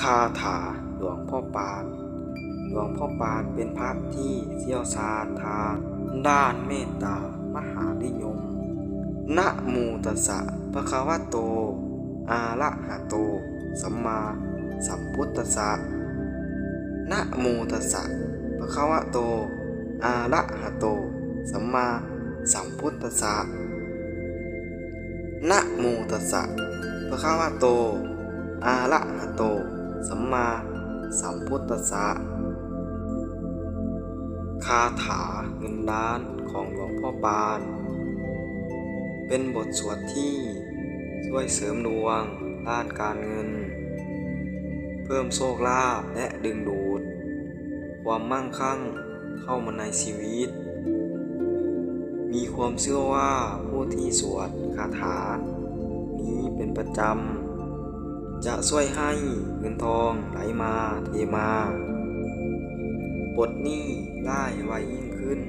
คาถาหลวงพ่อปาน หลวงพ่อปานเป็นพระที่เชี่ยวชาญทางด้านเมตตามหานิยม นะโมูตัสสะภะคะวะโต อาระหะโต สัมมาสัมพุทธัสสะนะโมตัสสะภะคะวะโต อาระหะโต สัมมาสัมพุทธัสสะนะโมตัสสะภะคะวะโต อาระหะโต สัมมาสัมพุทธัสสะคาถาเงินล้านของหลวงพ่อปาน เป็นบทสวดที่ช่วยเสริมดวงด้านการเงิน เพิ่มโชคลาภและดึงดูด ความมั่งคั่งเข้ามาในชีวิต มีความเชื่อว่าผู้ที่สวดคาถา นี้เป็นประจำ จะช่วยให้เงินทองไหลมาเทมาปลดหนี้ได้ไวยิ่งขึ้น